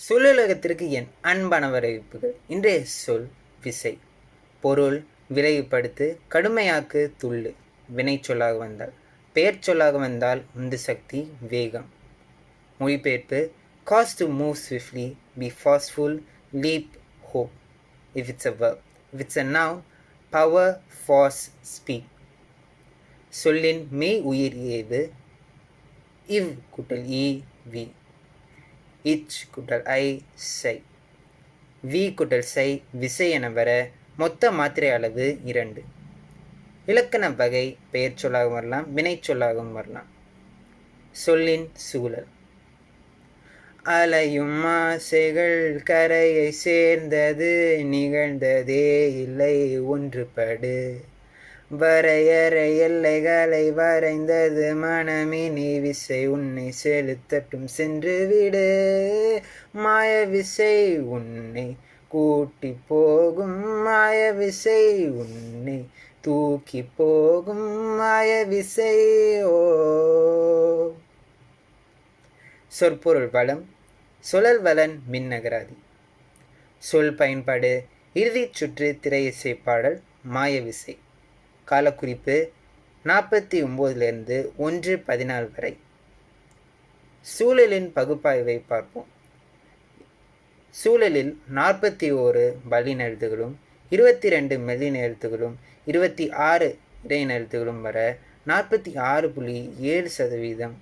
சொல்லுலகத்திற்கு என் அன்பான வரவேற்புகள். இன்றைய சொல் விசை. பொருள் விரைவுபடுத்து கடுமையாக்கு துள்ளு. வினை சொல்லாக வந்தால். பெயர் சொல்லாக வந்தால் உந்து சக்தி வேகம். மொழிபெயர்ப்பு cause to move swiftly be fastful leap hope if it's a work if it's a now power force speed சொல்லின் மெய் உயிர் ஏது? இவ் குட்டல் இ வி. இச் குட்டல் ஐ சை வி குட்டல் சை விசை என வர மொத்த மாத்திரை அளவு இரண்டு. இலக்கண வகை பெயர் சொல்லாகவும் வரலாம் வினை சொல்லாகவும் வரலாம். சொல்லின் சூழல். அலையும் ஆசைகள் கரையை சேர்ந்தது நிகழ்ந்ததே இல்லை ஒன்றுபடு. வரையற எல்லைகளை வரைந்தது மனமினி. விசை உன்னை செலுத்தட்டும் சென்று விடு. மாய விசை உன்னை கூட்டி போகும். மாய விசை உன்னை தூக்கி போகும். மாய விசை ஓ. சொற்பொருள் வளம் சுழல் வலன் மின்னகராதி. சொல் பயன்பாடு இறுதிச் சுற்று திரையிசை பாடல் மாயவிசை காலக்குறிப்பு நாற்பத்தி ஒம்போதுலேருந்து ஒன்று பதினாலு வரை. சூழலின் பகுப்பாய்வை பார்ப்போம். சூழலில் நாற்பத்தி ஓரு பலினெழுத்துகளும் இருபத்தி ரெண்டு மெல்லின எழுத்துகளும் இருபத்தி ஆறு இடையின எழுத்துகளும் வர நாற்பத்தி ஆறு புள்ளி ஏழு சதவீதம்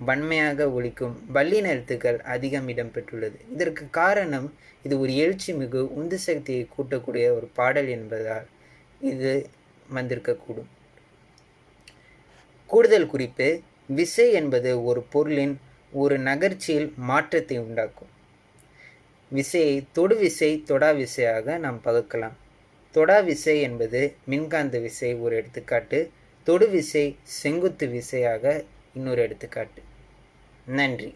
வன்மையாக ஒழிக்கும் வல்லின எழுத்துக்கள் அதிகம் இடம்பெற்றுள்ளது இதற்கு காரணம் இது ஒரு எழுச்சி மிகு உந்து சக்தியை கூட்டக்கூடிய ஒரு பாடல் என்பதால் இது வந்திருக்கக்கூடும். கூடுதல் குறிப்பு விசை என்பது ஒரு பொருளின் ஒரு நகர்ச்சியில் மாற்றத்தை உண்டாக்கும். விசையை தொடு விசை தொடா விசையாக நாம் பகுக்கலாம். தொடா விசை என்பது மின்காந்த விசை ஒரு எடுத்துக்காட்டு. தொடு விசை செங்குத்து விசையாக இன்னொரு எடுத்துக்காட்டு. நன்றி.